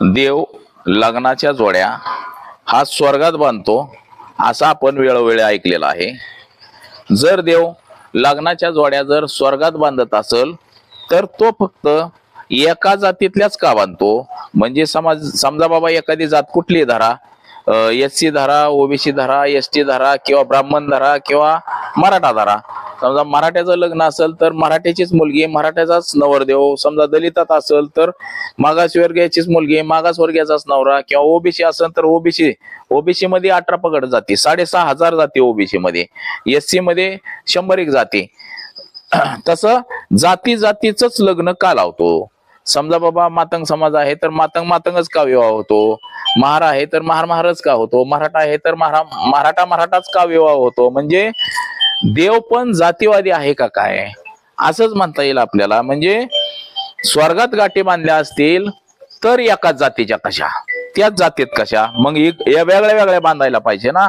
देव लग्नाच्या जोड्या हा स्वर्गात बांधतो असा आपण वेळोवेळी ऐकलेला आहे. जर देव लग्नाच्या जोड्या जर स्वर्गात बांधत असेल तर तो फक्त एका जातीतल्याच का बांधतो? म्हणजे समाज समजा बाबा एखादी जात कुठली धरा एस सी धरा ओबीसी धरा एस टी धरा किंवा ब्राह्मण धरा किंवा मराठा धरा समजा मराठ्याचं लग्न असेल तर मराठ्याचीच मुलगी मराठ्याचाच नवरदेव. समजा दलितात असेल तर मागासवर्गीयाचीच मुलगी मागासवर्गीयाचाच नवरा किंवा ओबीसी असेल तर ओबीसी ओबीसी मध्ये अठरा पगड जाती साडेसहा हजार जाती ओबीसी मध्ये एससी मध्ये शंभर एक जाती. तसं जाती जातीच लग्न का लावतो समजा बाबा मातंग समाज आहे तर मातंग मातंगच का विवाह होतो. महार आहे तर महार महारच का होतो. मराठा आहे तर महा मराठा मराठाच का विवाह होतो. म्हणजे देव पण जातीवादी आहे का काय? असंच म्हणता येईल आपल्याला. म्हणजे स्वर्गात गाठी बांधल्या असतील तर एकाच जातीच्या कशा? त्याच जातीत कशा? मग एक- या वेगळ्या वेगळ्या बांधायला पाहिजे ना?